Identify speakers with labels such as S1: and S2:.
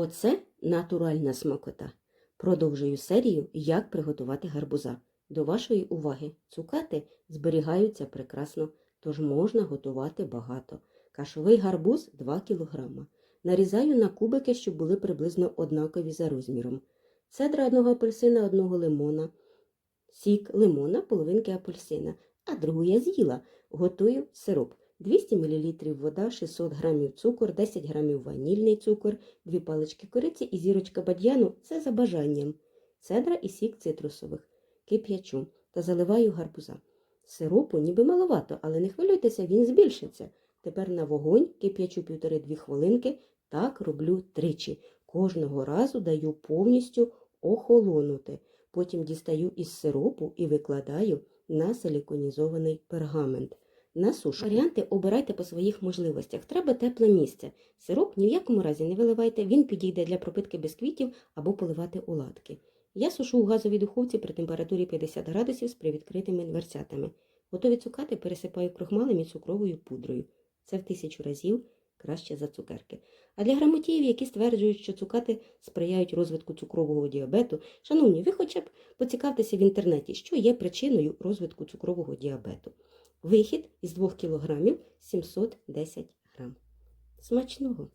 S1: Оце натуральна смакота. Продовжую серію, як приготувати гарбуза. До вашої уваги, цукати зберігаються прекрасно, тож можна готувати багато. Кашовий гарбуз 2 кг. Нарізаю на кубики, щоб були приблизно однакові за розміром. Цедра одного апельсина, одного лимона, сік лимона, половинки апельсина, а другу я з'їла. Готую сироп. 200 мл вода, 600 г цукор, 10 г ванільний цукор, 2 палички кориці і зірочка бадьяну – це за бажанням. Цедра і сік цитрусових. Кип'ячу та заливаю гарбуза. Сиропу ніби маловато, але не хвилюйтеся, він збільшиться. Тепер на вогонь кип'ячу 1,5-2 хвилинки. Так роблю тричі. Кожного разу даю повністю охолонути. Потім дістаю із сиропу і викладаю на силіконізований пергамент. На сушу. Варіанти обирайте по своїх можливостях. Треба тепле місце. Сироп ні в якому разі не виливайте, він підійде для пропитки бісквітів або поливати оладки. Я сушу у газовій духовці при температурі 50 градусів з привідкритими дверцятами. Готові цукати пересипаю крохмалем і цукровою пудрою. Це в тисячу разів краще за цукерки. А для грамотіїв, які стверджують, що цукати сприяють розвитку цукрового діабету, шановні, ви хоча б поцікавтеся в інтернеті, що є причиною розвитку цукрового діабету. Вихід із 2 кг 710 г. Смачного!